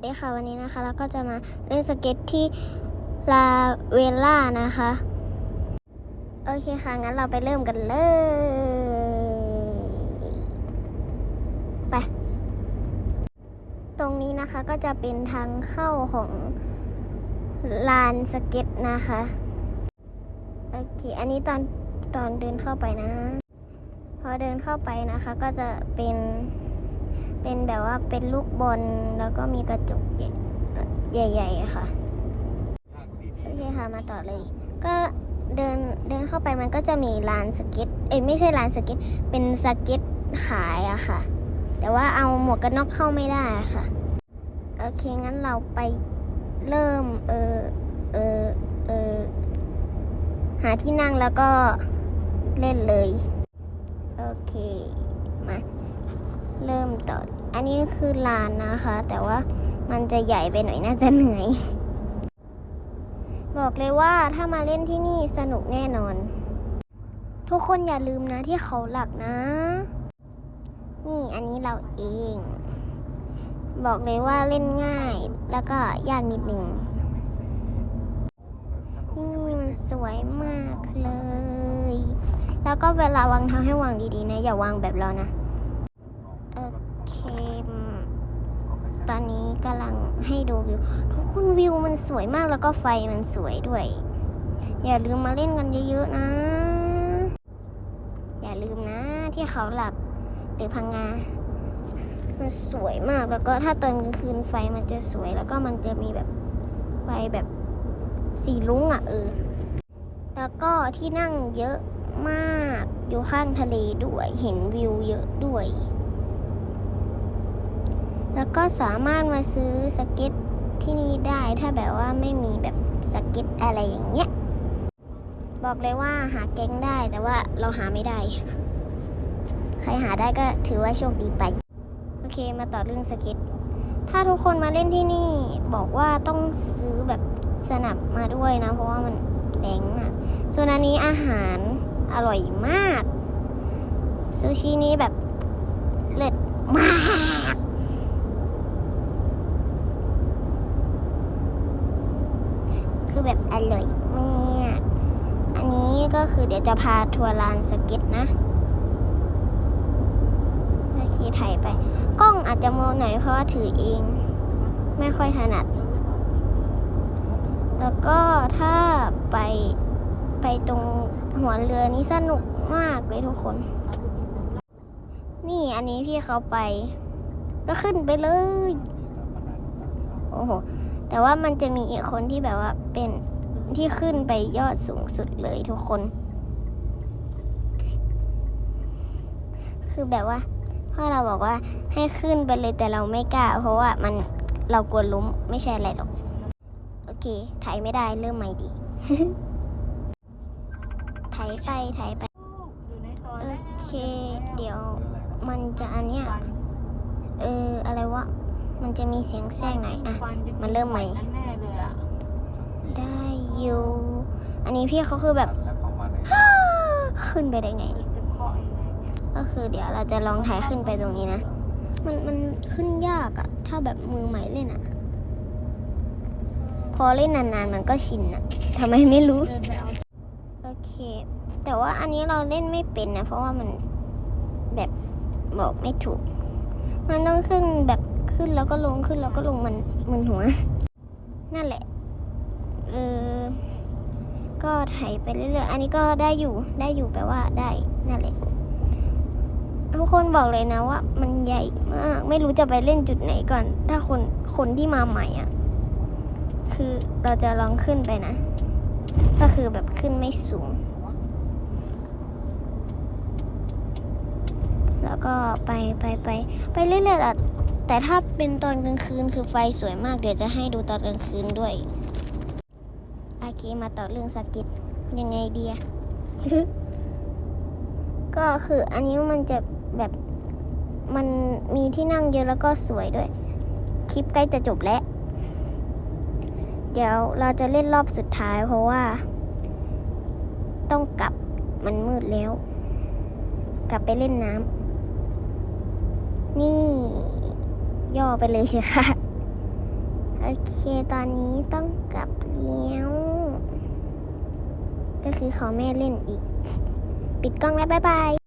วัสดีค่ะวันนี้นะคะเราก็จะมาเล่นสเก็ตที่ลาเวล่านะคะ โอเคค่ะ งั้นเราไปเริ่มกันเลย ไป ตรงนี้นะคะก็จะเป็นทางเข้าของลานสเก็ตนะคะ โอเค อันนี้ตอนตอนเดินเข้าไปนะ พอเดินเข้าไปนะคะก็จะเป็น เป็นแบบว่าเป็นลูกบอลแล้วก็มีกระจกใหญ่ๆอะค่ะโอเคค่ะมาต่อเลย ก็เดินเดินเข้าไปมันก็จะมีลานสเก็ตเอ้ยไม่ใช่ลานสเก็ตเป็นสเก็ตขายอะค่ะ แต่ว่าเอาหมวกกันน็อกเข้าไม่ได้ค่ะโอเคงั้นเราไปเริ่มเออเออเออหาที่นั่งแล้วก็เล่นเลย โอเค มา เริ่มต่อ อันนี้คือลานนะคะ แต่ว่ามันจะใหญ่ไปหน่อยน่าจะเหนื่อย บอกเลยว่าถ้ามาเล่นที่นี่สนุกแน่นอน ทุกคนอย่าลืมนะที่เขาหลักนะ นี่อันนี้เราเอง บอกเลยว่าเล่นง่ายแล้วก็ยากนิดหนึ่งนี่มันสวยมากเลย แล้วก็เวลาวางเท้าให้วางดีๆนะ อย่าวางแบบเรานะ มตอนนี้กำลังให้ดูวิว ทุกคนวิวมันสวยมากแล้วก็ไฟมันสวยด้วย อย่าลืมมาเล่นกันเยอะๆนะ อย่าลืมนะที่เขาหลักหรือพังงา มันสวยมากแล้วก็ถ้าตอนกลางคืนไฟมันจะสวยแล้วก็มันจะมีแบบไฟแบบสีลุ้งอะเออ แล้วก็ที่นั่งเยอะมากอยู่ข้างทะเลด้วย เห็นวิวเยอะด้วย แล้วก็สามารถมาซื้อสเก็ตที่นี่ได้ถ้าแบบว่าไม่มีแบบสเก็ตอะไรอย่างเงี้ย บอกเลยว่าหาแก๊งได้แต่ว่าเราหาไม่ได้ ใครหาได้ก็ถือว่าโชคดีไป โอเคมาต่อเรื่องสเก็ต ถ้าทุกคนมาเล่นที่นี่ บอกว่าต้องซื้อแบบสนับมาด้วยนะ เพราะว่ามันแรงมากส่วนอันนี้อาหารอร่อยมากซูชินี้แบบเลิศมาก คือแบบอร่อยมาก อันนี้ ก็คือเดี๋ยวจะพาทัวร์ลานสเก็ตนะโอเคถ่ายไป กล้องอาจจะมองหน่อยเพราะว่าถือเอง ไม่ค่อยถนัด แล้วก็ถ้าไปไปตรงหัวเรือนี้สนุกมากเลยทุกคน นี่อันนี้พี่เขาไป ก็ขึ้นไปเลย โอ้โห แต่ว่ามันจะมีอีกคนที่แบบว่าเป็น ที่ขึ้นไปยอดสูงสุดเลยทุกคน คือแบบว่าพ่อเราบอกว่าให้ขึ้นไปเลยแต่เราไม่กล้า เพราะว่ามันเรากลัวล้มไม่ใช่อะไรหรอก โอเคถ่ายไม่ได้เริ่มใหม่ดีถ่ายไปถ่ายไป โอเค เดี๋ยวมันจะอันเนี้ยเอออะไรวะ มันจะมีเสียงแทรกหน่อยอะ มันเริ่มใหม่ แน่ๆเลยอะ ได้อยู่ อันนี้พี่เขาคือแบบ ขึ้นไปได้ไง ก็คือเดี๋ยวเราจะลองถ่ายขึ้นไปตรงนี้นะ มันมันขึ้นยากอะถ้าแบบมือใหม่เล่นอะพอเล่นนานๆมันก็ชินอะทำไมไม่รู้ โอเค แต่ว่าอันนี้เราเล่นไม่เป็นนะ เพราะว่ามันแบบบอกไม่ถูก มันต้องขึ้นแบบขึ้นแล้วก็ลงขึ้นแล้วก็ลงมันมึนหัว นั่นแหละ เออ ก็ไถไปเรื่อยๆ อันนี้ก็ได้อยู่ ได้อยู่แปลว่าได้ นั่นแหละ ทุกคนบอกเลยนะว่า มันใหญ่มาก ไม่รู้จะไปเล่นจุดไหนก่อน ถ้าคน คนที่มาใหม่อะ คือเราจะลองขึ้นไปนะ ก็คือแบบขึ้นไม่สูง แล้วก็ไปไปไปไปเรื่อยๆแต่ถ้าเป็นตอนกลางคืนคือไฟสวยมาก เดี๋ยวจะให้ดูตอนกลางคืนด้วย โอเคมาต่อเรื่องสกิทยังไงดีอะก็คืออันนี้มันจะแบบมันมีที่นั่งเยอะแล้วก็สวยด้วย คลิปใกล้จะจบแล้ว เดี๋ยวเราจะเล่นรอบสุดท้าย เพราะว่า ต้องกลับมันมืดแล้ว กลับไปเล่นน้ำนี่ ย่อไปเลยสิค่ะ โอเค ตอนนี้ต้องกลับแล้วก็คือขอแม่เล่นอีก ปิดกล้องแล้ว บ๊ายบาย